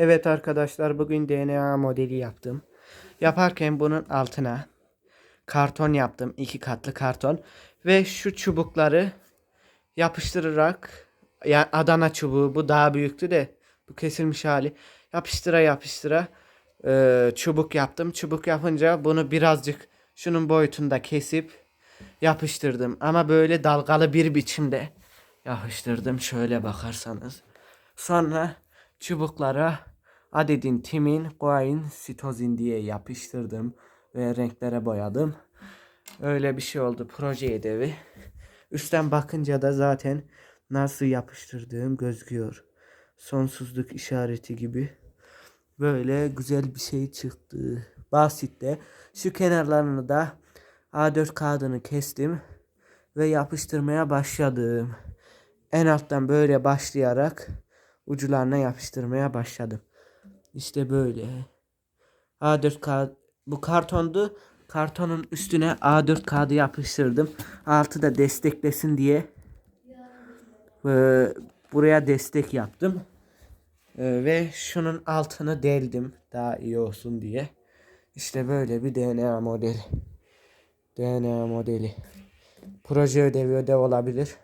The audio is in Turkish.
Evet arkadaşlar bugün DNA modeli yaptım. Yaparken bunun altına karton yaptım. iki katlı karton. Ve şu çubukları yapıştırarak ya Adana çubuğu bu daha büyüktü de bu kesilmiş hali. Yapıştıra yapıştıra e, çubuk yaptım. Çubuk yapınca bunu birazcık şunun boyutunda kesip yapıştırdım. Ama böyle dalgalı bir biçimde yapıştırdım. Şöyle bakarsanız. Sonra çubuklara adedin timin, guain, sitozin diye yapıştırdım ve renklere boyadım. Öyle bir şey oldu proje ödevi. Üstten bakınca da zaten nasıl yapıştırdığım gözüküyor. Sonsuzluk işareti gibi. Böyle güzel bir şey çıktı. Basit de. Şu kenarlarını da A4 kağıdını kestim ve yapıştırmaya başladım. En alttan böyle başlayarak ucularına yapıştırmaya başladım. İşte böyle. A4 kağıt bu kartondu. Kartonun üstüne A4 kağıdı yapıştırdım. Altı da desteklesin diye ee, buraya destek yaptım. Ee, ve şunun altını deldim daha iyi olsun diye. İşte böyle bir DNA modeli. DNA modeli. Proje ödevi ödev olabilir.